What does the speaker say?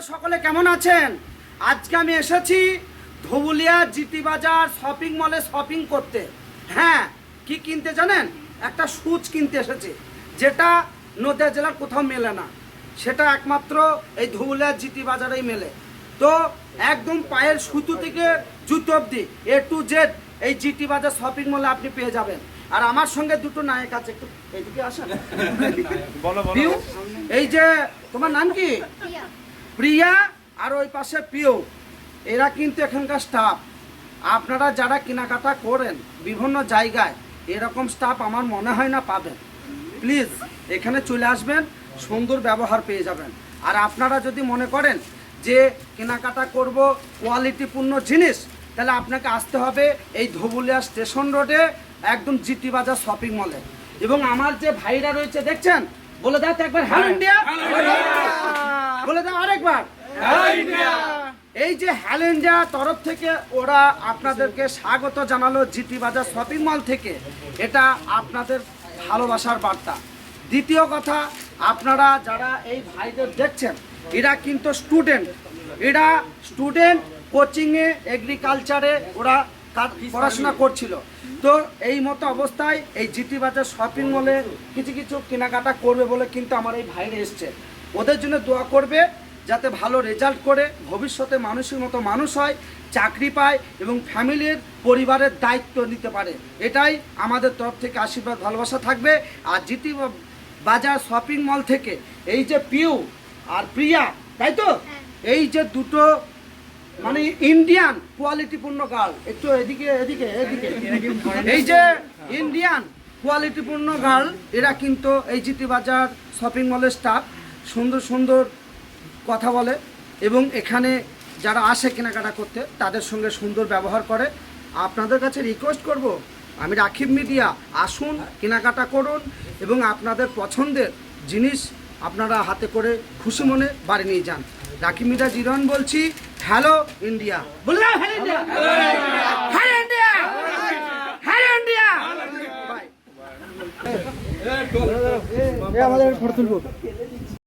আপনারা সকলে কেমন আছেন? আজকে আমি এসেছি ধবুলিয়া জিটি বাজার শপিং মলে শপিং করতে। হ্যাঁ কি কিনতে জানেন? একটা সুচ কিনতে এসেছি যেটা নদিয়া জেলার কোথাও মেলে না। সেটা একমাত্র এই ধবুলিয়া জিটি বাজারেই মেলে। তো একদম পায়ের সুতো থেকে জুতো অবধি এ টু জেড এই জিটি বাজার শপিং মলে আপনি পেয়ে যাবেন। আর আমার সঙ্গে দুটো নায়ক আছে একটু এইদিকে আসেন। এই যে তোমার নাম কি? প্রিয়া আর ওই পাশে প্রিয় এরা কিন্তু এখানকার স্টাফ আপনারা যারা কেনাকাটা করেন বিভিন্ন জায়গায় এরকম স্টাফ আমার মনে হয় না পাবেন। প্লিজ এখানে চলে আসবেন সুন্দর ব্যবহার পেয়ে যাবেন। আর আপনারা যদি মনে করেন যে কেনাকাটা করব কোয়ালিটিপূর্ণ জিনিস তাহলে আপনাকে আসতে হবে এই ধবুলিয়া স্টেশন রোডে একদম জিটি বাজার শপিং মলে এবং আমার যে ভাইরা রয়েছে দেখছেন? বলে দাও তো একবার হ্যালো ইন্ডিয়া। বলে দাও আরেকবার এই যে হ্যালো ইন্ডিয়া তরফ থেকে ওরা আপনাদেরকে স্বাগত জানালো জিটি বাজার শপিং মল থেকে। এটা আপনাদের ভালোবাসার বার্তা। দ্বিতীয় কথা আপনারা যারা এই ভাইদের দেখছেন এরা কিন্তু স্টুডেন্ট। এরা স্টুডেন্ট কোচিংয়ে এগ্রিকালচারে ওরা পড়াশোনা করছিল। তো এই মতো অবস্থায় এই জিটি বাজার শপিং মলে কিছু কিছু কেনাকাটা করবে বলে কিন্তু আমার এই ভাইরা এসছে। ওদের জন্য দোয়া করবে। যাতে ভালো রেজাল্ট করে ভবিষ্যতে মানুষের মতো মানুষ হয় চাকরি পায় এবং ফ্যামিলির পরিবারের দায়িত্ব নিতে পারে। এটাই আমাদের তরফ থেকে আশীর্বাদ ভালোবাসা থাকবে। আর জিটি বাজার শপিং মল থেকে এই যে পিউ আর প্রিয়া তাই তো? এই যে দুটো মানে ইন্ডিয়ান কোয়ালিটিপূর্ণ গার্ল একটু এদিকে এদিকে এদিকে। এই যে ইন্ডিয়ান কোয়ালিটিপূর্ণ গার্ল এরা কিন্তু এই জিটি বাজার শপিং মলের স্টাফ সুন্দর সুন্দর কথা বলে এবং এখানে যারা আসে কেনাকাটা করতে তাদের সঙ্গে সুন্দর ব্যবহার করে আপনাদের কাছে রিকোয়েস্ট করব আমি রাখিব মিডিয়া আসুন কেনাকাটা করুন এবং আপনাদের পছন্দের জিনিস আপনারা হাতে করে খুশি মনে বাড়ি নিয়ে যান রাকিব মিডিয়া জিরন বলছি হ্যালো ইন্ডিয়া বলে hello India hello India hello India আমাদের ফটো তুলবো